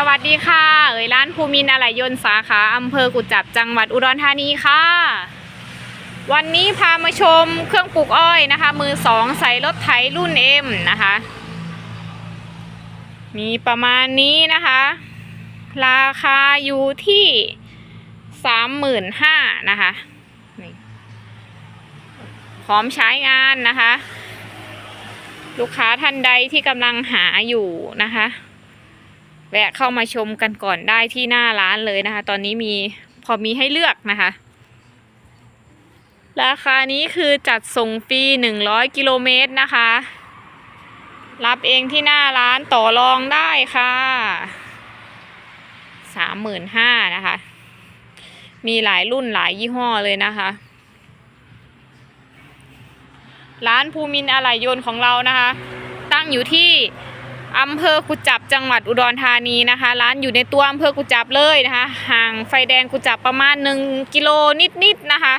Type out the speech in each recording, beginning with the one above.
สวัสดีค่ะ เอ๋ยร้านภูมินอะไหล่ยนต์สาขาอำเภอกุจจับจังหวัดอุดรธานีค่ะ วันนี้พามาชมเครื่องปลูกอ้อยนะคะ มือสองใส่รถไถรุ่นเอ็มนะคะ มีประมาณนี้นะคะ ราคาอยู่ที่สามหมื่นห้านะคะพร้อมใช้งานนะคะ ลูกค้าท่านใดที่กำลังหาอยู่นะคะ แวะเข้ามาชมกันก่อนได้ที่หน้าร้านเลยนะคะ ตอนนี้มีพอมีให้เลือกนะคะ ราคานี้คือจัดส่งฟรี100 กิโลเมตรนะคะ รับเองที่หน้าร้านต่อรองได้ค่ะ35,000นะคะ มีหลายรุ่นหลายยี่ห้อเลยนะคะ ร้านภูมินทร์อะไหล่ยนต์ของเรานะคะ ตั้งอยู่ที่ อำเภอกุจับจังหวัดอุดรธานีนะคะ ร้านอยู่ในตัวอำเภอกุจับเลยนะคะ ห่างไฟแดงกุจับประมาณ1กิโลนิดๆนะคะ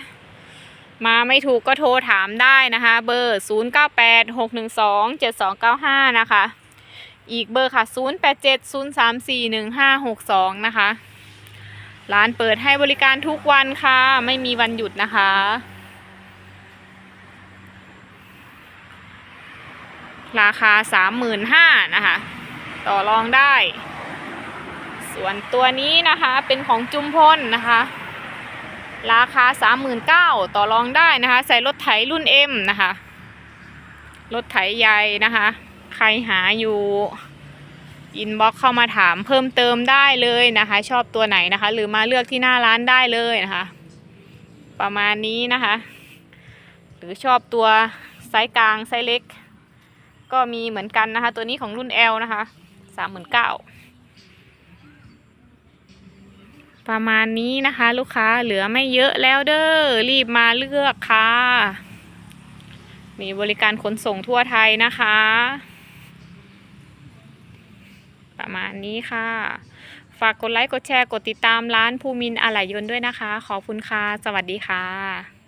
มาไม่ถูกก็โทรถามได้นะคะ เบอร์ 0986127295 นะคะ อีกเบอร์ค่ะ 0870341562 นะคะ ร้านเปิดให้บริการทุกวันค่ะ ไม่มีวันหยุดนะคะ ราคา 35,000นะคะ ต่อรองได้ ส่วนตัวนี้นะคะเป็นของจุมพลนะคะ ราคา 39,000ต่อรองได้นะคะ ใส่รถไถรุ่น M นะคะ รถไถใหญ่นะคะ ใครหาอยู่อินบ็อกเข้ามาถามเพิ่มเติมได้เลยนะคะ ชอบตัวไหนนะคะ หรือมาเลือกที่หน้าร้านได้เลยนะคะ ประมาณนี้นะคะ หรือชอบตัวไซส์กลางไซส์เล็ก ก็มีเหมือนกันนะคะ ตัวนี้ของรุ่น L นะคะสามหมื่นเก้าประมาณนี้นะคะ ลูกค้าเหลือไม่เยอะแล้วเด้อรีบมาเลือกค่ะ มีบริการขนส่งทั่วไทยนะคะ ประมาณนี้ค่ะ ฝากกดไลค์ กดแชร์ กดติดตามร้านภูมินทร์อะไหล่ยนต์ด้วยนะคะ ขอบคุณค่ะ สวัสดีค่ะ